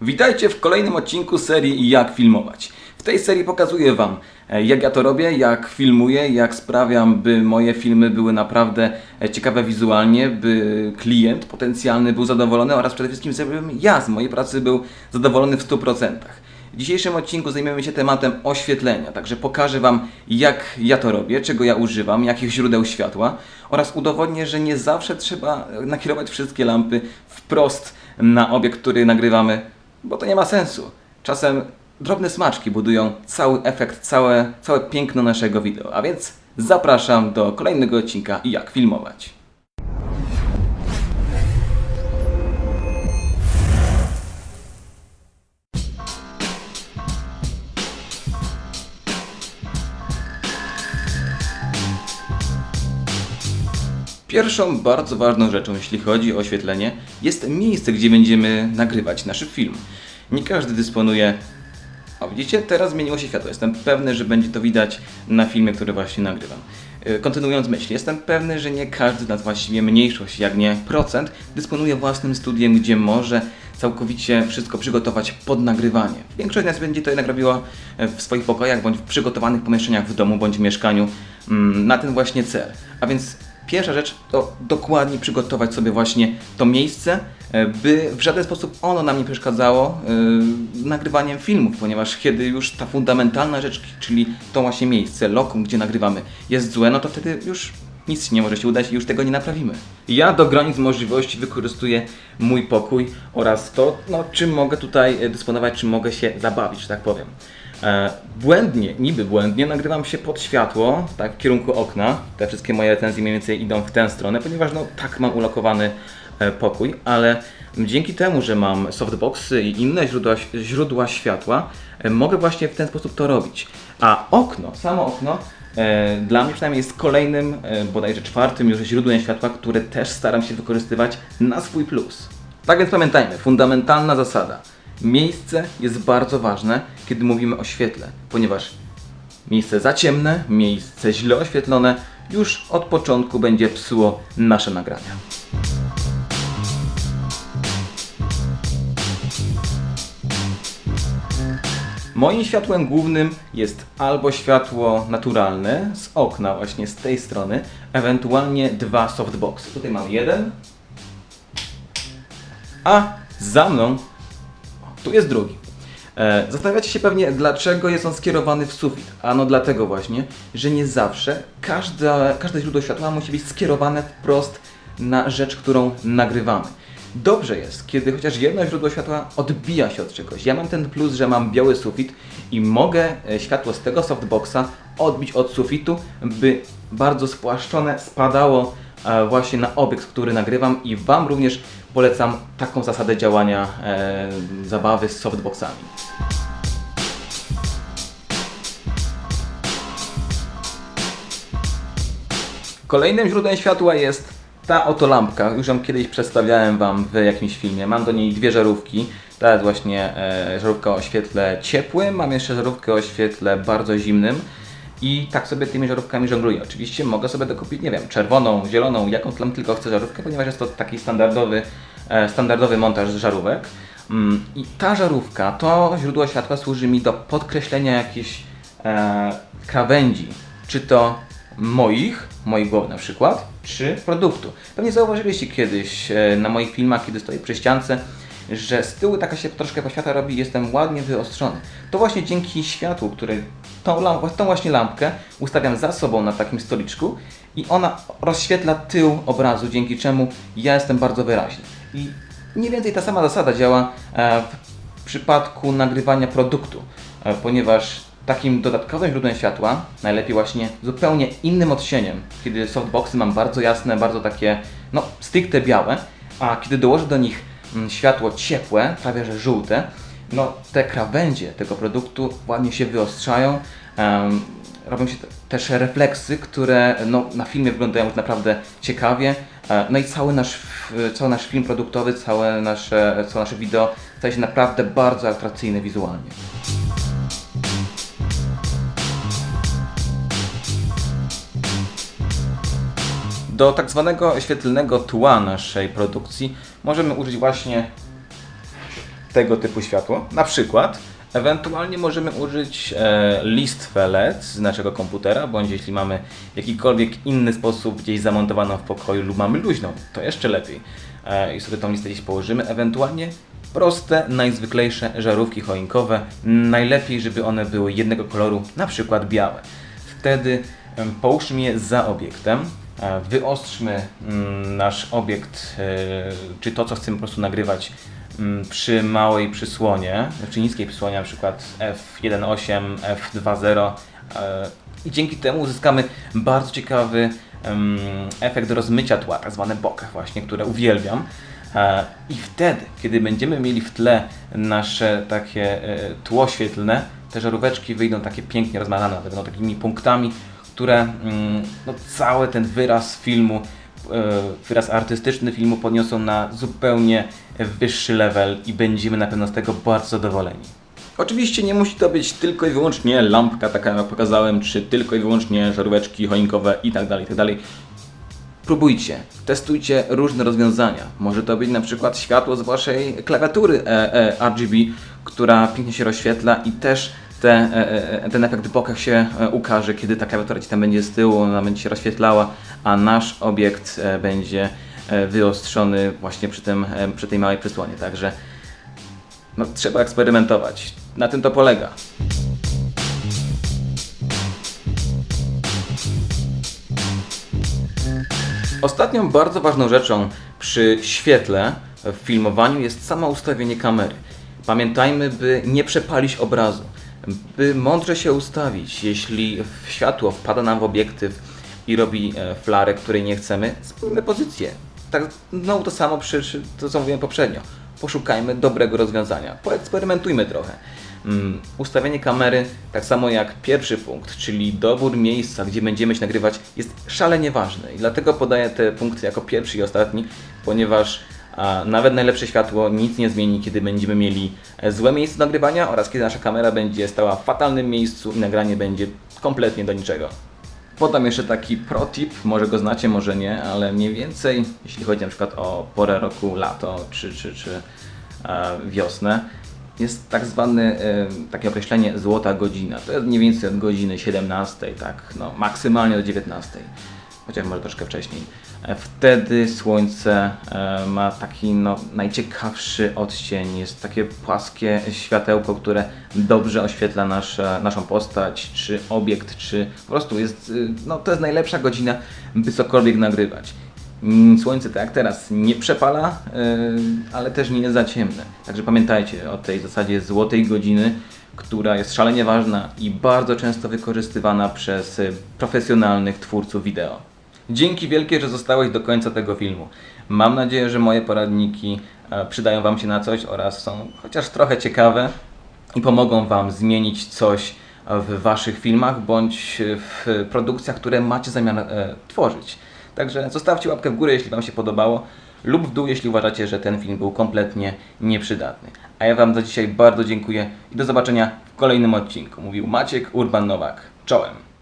Witajcie w kolejnym odcinku serii Jak filmować. W tej serii pokazuję Wam, e, jak ja to robię, jak filmuję, jak sprawiam, by moje filmy były naprawdę e, ciekawe wizualnie, by klient potencjalny był zadowolony oraz przede wszystkim, żebym ja z mojej pracy był zadowolony w 100%. W dzisiejszym odcinku zajmiemy się tematem oświetlenia, także pokażę Wam, jak ja to robię, czego ja używam, jakich źródeł światła oraz udowodnię, że nie zawsze trzeba nakierować wszystkie lampy wprost na obiekt, który nagrywamy, bo to nie ma sensu. Czasem drobne smaczki budują cały efekt, całe, całe piękno naszego wideo. A więc zapraszam do kolejnego odcinka Jak filmować. Pierwszą bardzo ważną rzeczą, jeśli chodzi o oświetlenie, jest miejsce, gdzie będziemy nagrywać nasz film. Nie każdy dysponuje. O, widzicie, teraz zmieniło się światło. Jestem pewny, że będzie to widać na filmie, który właśnie nagrywam. Yy, Kontynuując myśl, jestem pewny, że nie każdy z nas, właściwie mniejszość, jak nie procent, dysponuje własnym studiem, gdzie może całkowicie wszystko przygotować pod nagrywanie. Większość z nas będzie to jednak robiła e, w swoich pokojach, bądź w przygotowanych pomieszczeniach w domu, bądź w mieszkaniu mm, na ten właśnie cel. A więc Pierwsza rzecz to dokładnie przygotować sobie właśnie to miejsce, e, by w żaden sposób ono nam nie przeszkadzało yy, nagrywaniem filmów, ponieważ kiedy już ta fundamentalna rzecz, czyli to właśnie miejsce, lokum, gdzie nagrywamy, jest złe, no to wtedy już nic nie może się udać i już tego nie naprawimy. Ja do granic możliwości wykorzystuję mój pokój oraz to, no, czym mogę tutaj e, dysponować, czym mogę się zabawić, że tak powiem. E, błędnie, niby błędnie, nagrywam się pod światło, tak w kierunku okna. Te wszystkie moje recenzje mniej więcej idą w tę stronę, ponieważ no tak mam ulokowany e, pokój, ale dzięki temu, że mam softboxy i inne źródła, źródła światła, e, mogę właśnie w ten sposób to robić. A okno, samo okno, dla mnie przynajmniej jest kolejnym, bodajże czwartym już źródłem światła, które też staram się wykorzystywać na swój plus. Tak więc pamiętajmy, fundamentalna zasada. Miejsce jest bardzo ważne, kiedy mówimy o świetle, ponieważ miejsce za ciemne, miejsce źle oświetlone już od początku będzie psuło nasze nagrania. Moim światłem głównym jest albo światło naturalne z okna, właśnie z tej strony, ewentualnie dwa softboxy. Tutaj mam jeden, a za mną tu jest drugi. E, Zastanawiacie się pewnie, dlaczego jest on skierowany w sufit. Ano dlatego właśnie, że nie zawsze każde, każde źródło światła musi być skierowane wprost na rzecz, którą nagrywamy. Dobrze jest, kiedy chociaż jedno źródło światła odbija się od czegoś. Ja mam ten plus, że mam biały sufit i mogę e, światło z tego softboxa odbić od sufitu, by bardzo spłaszczone spadało e, właśnie na obiekt, który nagrywam i Wam również polecam taką zasadę działania e, zabawy z softboxami. Kolejnym źródłem światła jest ta oto lampka. Już ją kiedyś przedstawiałem Wam w jakimś filmie. Mam do niej dwie żarówki. Ta jest właśnie e, żarówka o świetle ciepłym, mam jeszcze żarówkę o świetle bardzo zimnym. I tak sobie tymi żarówkami żongluję. Oczywiście mogę sobie dokupić, nie wiem, czerwoną, zieloną, jaką tam tylko chcę żarówkę, ponieważ jest to taki standardowy, standardowy montaż z żarówek. Mm, I ta żarówka, to źródło światła służy mi do podkreślenia jakichś e, krawędzi, czy to moich, mojej głowy na przykład, czy produktu. Pewnie zauważyliście kiedyś e, na moich filmach, kiedy stoję przy ściance, że z tyłu taka się troszkę poświata robi, jestem ładnie wyostrzony. To właśnie dzięki światłu, które tą, lamp- tą właśnie lampkę ustawiam za sobą na takim stoliczku i ona rozświetla tył obrazu, dzięki czemu ja jestem bardzo wyraźny. I mniej więcej ta sama zasada działa e, w przypadku nagrywania produktu, e, ponieważ takim dodatkowym źródłem światła, najlepiej właśnie zupełnie innym odcieniem, kiedy softboxy mam bardzo jasne, bardzo takie, no, stricte białe, a kiedy dołożę do nich mm, światło ciepłe, prawie że żółte, no te krawędzie tego produktu ładnie się wyostrzają, em, robią się te- też refleksy, które no, na filmie wyglądają już naprawdę ciekawie, e, no i cały nasz, cały nasz film produktowy, całe nasze, całe nasze wideo staje się naprawdę bardzo atrakcyjne wizualnie. Do tak zwanego świetlnego tła naszej produkcji możemy użyć właśnie tego typu światło. Na przykład, ewentualnie możemy użyć e, listwę LED z naszego komputera, bądź jeśli mamy jakikolwiek inny sposób gdzieś zamontowaną w pokoju lub mamy luźną, to jeszcze lepiej. E, I sobie tą listę gdzieś położymy. Ewentualnie proste, najzwyklejsze żarówki choinkowe. Najlepiej, żeby one były jednego koloru, na przykład białe. Wtedy em, połóżmy je za obiektem, e, wyostrzmy mm, nasz obiekt, e, czy to, co chcemy po prostu nagrywać przy małej przysłonie, przy niskiej przysłonie, na przykład f1.8, f2.0 e, i dzięki temu uzyskamy bardzo ciekawy efekt rozmycia tła, tak zwane bokeh właśnie, które uwielbiam. E, I wtedy, kiedy będziemy mieli w tle nasze takie e, tło świetlne, te żaróweczki wyjdą takie pięknie rozmalane, będą takimi punktami, które mm, no, cały ten wyraz filmu, wyraz artystyczny filmu podniosą na zupełnie wyższy level i będziemy na pewno z tego bardzo zadowoleni. Oczywiście nie musi to być tylko i wyłącznie lampka, taka jak pokazałem, czy tylko i wyłącznie żaróweczki choinkowe i tak dalej, i tak. Próbujcie, testujcie różne rozwiązania. Może to być na przykład światło z waszej klawiatury e, e, RGB, która pięknie się rozświetla i też te, e, e, ten efekt bokach się e, ukaże, kiedy ta klawiatura ci tam będzie z tyłu, ona będzie się rozświetlała, a nasz obiekt e, będzie e, wyostrzony właśnie przy, tym, e, przy tej małej przysłonie. Także no, trzeba eksperymentować. Na tym to polega. Ostatnią bardzo ważną rzeczą przy świetle w filmowaniu jest samo ustawienie kamery. Pamiętajmy, by nie przepalić obrazu, by mądrze się ustawić. Jeśli światło wpada nam w obiektyw i robi e, flarę, której nie chcemy, zmieńmy pozycję. Tak, znowu to samo przy, to, co mówiłem poprzednio. Poszukajmy dobrego rozwiązania, poeksperymentujmy trochę. Mm, ustawienie kamery, tak samo jak pierwszy punkt, czyli dobór miejsca, gdzie będziemy się nagrywać, jest szalenie ważny. I dlatego podaję te punkty jako pierwszy i ostatni, ponieważ nawet najlepsze światło nic nie zmieni, kiedy będziemy mieli e, złe miejsce nagrywania oraz kiedy nasza kamera będzie stała w fatalnym miejscu i nagranie będzie kompletnie do niczego. Podam jeszcze taki pro tip, może go znacie, może nie, ale mniej więcej, jeśli chodzi na przykład o porę roku, lato czy, czy, czy e, wiosnę, jest tak zwane e, takie określenie złota godzina. To jest mniej więcej od godziny 17, tak, no, maksymalnie do 19, chociaż może troszkę wcześniej. E, Wtedy słońce e, ma taki no, najciekawszy odcień, jest takie płaskie światełko, które dobrze oświetla nasze, naszą postać, czy obiekt, czy po prostu jest, no to jest najlepsza godzina, by cokolwiek nagrywać. Mm, Słońce tak jak teraz nie przepala, ale też nie jest za ciemne. Także pamiętajcie o tej zasadzie złotej godziny, która jest szalenie ważna i bardzo często wykorzystywana przez profesjonalnych twórców wideo. Dzięki wielkie, że zostałeś do końca tego filmu. Mam nadzieję, że moje poradniki e, przydają Wam się na coś oraz są chociaż trochę ciekawe i pomogą Wam zmienić coś w Waszych filmach bądź w produkcjach, które macie zamiar e, tworzyć. Także zostawcie łapkę w górę, jeśli Wam się podobało, lub w dół, jeśli uważacie, że ten film był kompletnie nieprzydatny. A ja Wam za dzisiaj bardzo dziękuję i do zobaczenia w kolejnym odcinku. Mówił Maciek Urban Nowak. Czołem!